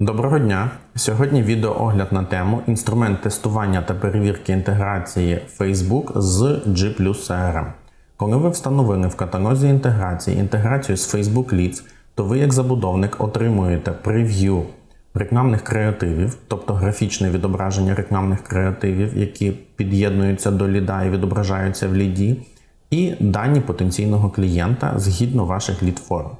Доброго дня! Сьогодні відеоогляд на тему інструмент тестування та перевірки інтеграції Facebook з G CRM. Коли ви встановили в каталозі інтеграції інтеграцію з Facebook Leads, то ви як забудовник отримуєте прев'ю рекламних креативів, тобто графічне відображення рекламних креативів, які під'єднуються до ліда і відображаються в ліді, і дані потенційного клієнта згідно ваших лід-форм.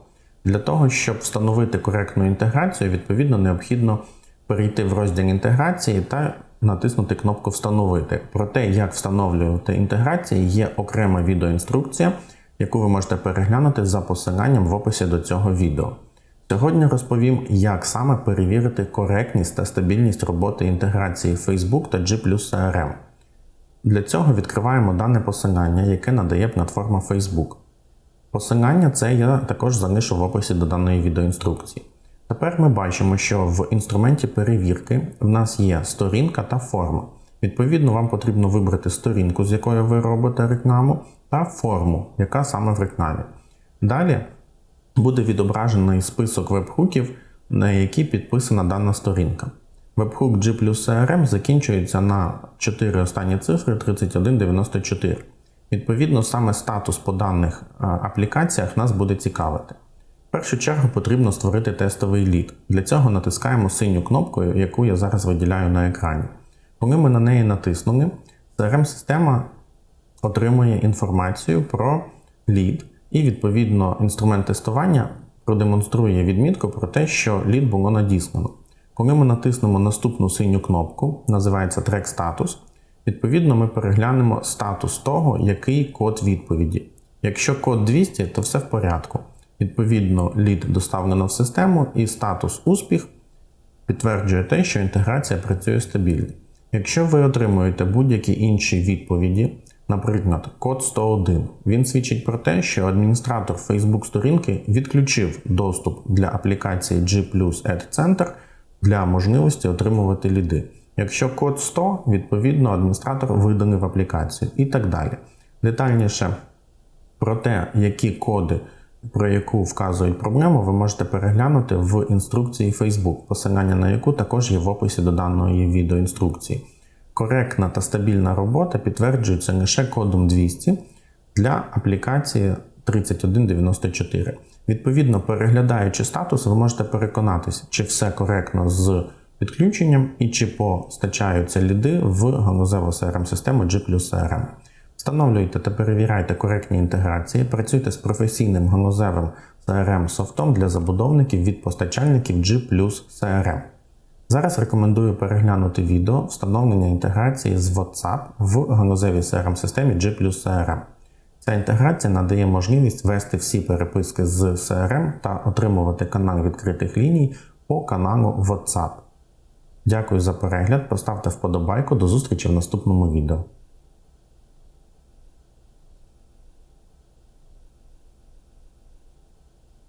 Для того, щоб встановити коректну інтеграцію, відповідно необхідно перейти в розділ інтеграції та натиснути кнопку Встановити. Про те, як встановлювати інтеграції, є окрема відеоінструкція, яку ви можете переглянути за посиланням в описі до цього відео. Сьогодні розповім, як саме перевірити коректність та стабільність роботи інтеграції Facebook та G CRM. Для цього відкриваємо дане посилання, яке надає платформа Facebook. Посилання це я також залишу в описі до даної відеоінструкції. Тепер ми бачимо, що в інструменті перевірки в нас є сторінка та форма. Відповідно, вам потрібно вибрати сторінку, з якою ви робите рекламу, та форму, яка саме в рекламі. Далі буде відображений список вебхуків, на які підписана дана сторінка. Вебхук G CRM закінчується на 4 останні цифри 3194. Відповідно, саме статус по даних е, аплікаціях нас буде цікавити. В першу чергу потрібно створити тестовий лід. Для цього натискаємо синю кнопку, яку я зараз виділяю на екрані. Коли ми на неї натиснули, CRM-система отримує інформацію про лід, і, відповідно, інструмент тестування продемонструє відмітку про те, що лід було надіслано. Коли ми натиснемо наступну синю кнопку, називається Track Status, Відповідно, ми переглянемо статус того, який код відповіді. Якщо код 200, то все в порядку. Відповідно, лід доставлено в систему і статус успіх підтверджує те, що інтеграція працює стабільно. Якщо ви отримуєте будь-які інші відповіді, наприклад, код 101, він свідчить про те, що адміністратор Facebook сторінки відключив доступ для аплікації G Ad Center для можливості отримувати ліди. Якщо код 100, відповідно адміністратор виданий в аплікацію і так далі. Детальніше про те, які коди, про яку вказують проблему, ви можете переглянути в інструкції Facebook, посилання на яку також є в описі до даної відеоінструкції. Коректна та стабільна робота підтверджується лише кодом 200 для аплікації 3194. Відповідно, переглядаючи статус, ви можете переконатися, чи все коректно з підключенням і чи постачаються ліди в галузеву crm систему G CRM. Встановлюйте та перевіряйте коректні інтеграції, працюйте з професійним галузевим crm софтом для забудовників від постачальників G CRM. Зараз рекомендую переглянути відео встановлення інтеграції з WhatsApp в галузевій crm системі G CRM. Ця інтеграція надає можливість вести всі переписки з CRM та отримувати канал відкритих ліній по каналу WhatsApp. Дякую за перегляд, поставте вподобайку, до зустрічі в наступному відео.